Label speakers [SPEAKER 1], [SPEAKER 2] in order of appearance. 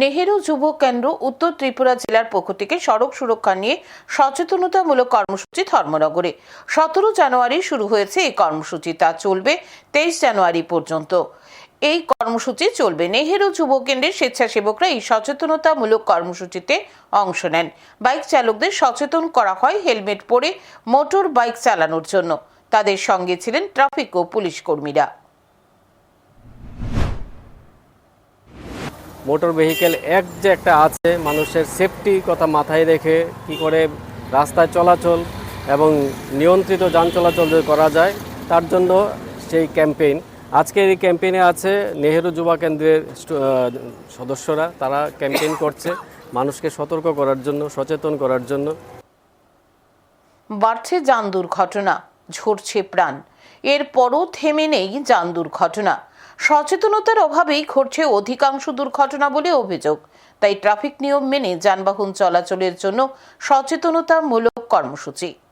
[SPEAKER 1] নেহেরু যুব কেন্দ্র উত্তর ত্রিপুরা জেলার পক্ষ থেকে সড়ক সুরক্ষা নিয়ে সচেতনতামূলক কর্মসূচি ধর্মনগরে। সতেরো জানুয়ারি শুরু হয়েছে এই কর্মসূচি, তা চলবে তেইশ জানুয়ারি পর্যন্ত। এই কর্মসূচি চলবে। নেহেরু যুব কেন্দ্রের স্বেচ্ছাসেবকরা এই সচেতনতামূলক কর্মসূচিতে অংশ নেন। বাইক চালকদের সচেতন করা হয় হেলমেট পরে মোটর বাইক চালানোর জন্য। তাদের সঙ্গে ছিলেন ট্রাফিক ও পুলিশ কর্মীরা।
[SPEAKER 2] মোটর ভেহিকেল অ্যাক্ট যে একটা আছে, মানুষের সেফটি কথা মাথায় রেখে কি করে রাস্তায় চলাচল এবং নিয়ন্ত্রিত যান চলাচল করা যায়, তার জন্য সেই ক্যাম্পেইন আজকের এই ক্যাম্পেইনে আছে নেহেরু যুবা কেন্দ্রের সদস্যরা, তারা ক্যাম্পেইন করছে মানুষকে সতর্ক করার জন্য, সচেতন করার জন্য।
[SPEAKER 1] বাড়ছে যান দুর্ঘটনা, ঝরছে প্রাণ। এরপরও থেমে নেই যান দুর্ঘটনা। সচেতনতার অভাবেই ঘটছে অধিকাংশ দুর্ঘটনা বলে অভিযোগ। তাই ট্রাফিক নিয়ম মেনে যানবাহন চলাচলের জন্য সচেতনতামূলক কর্মসূচি।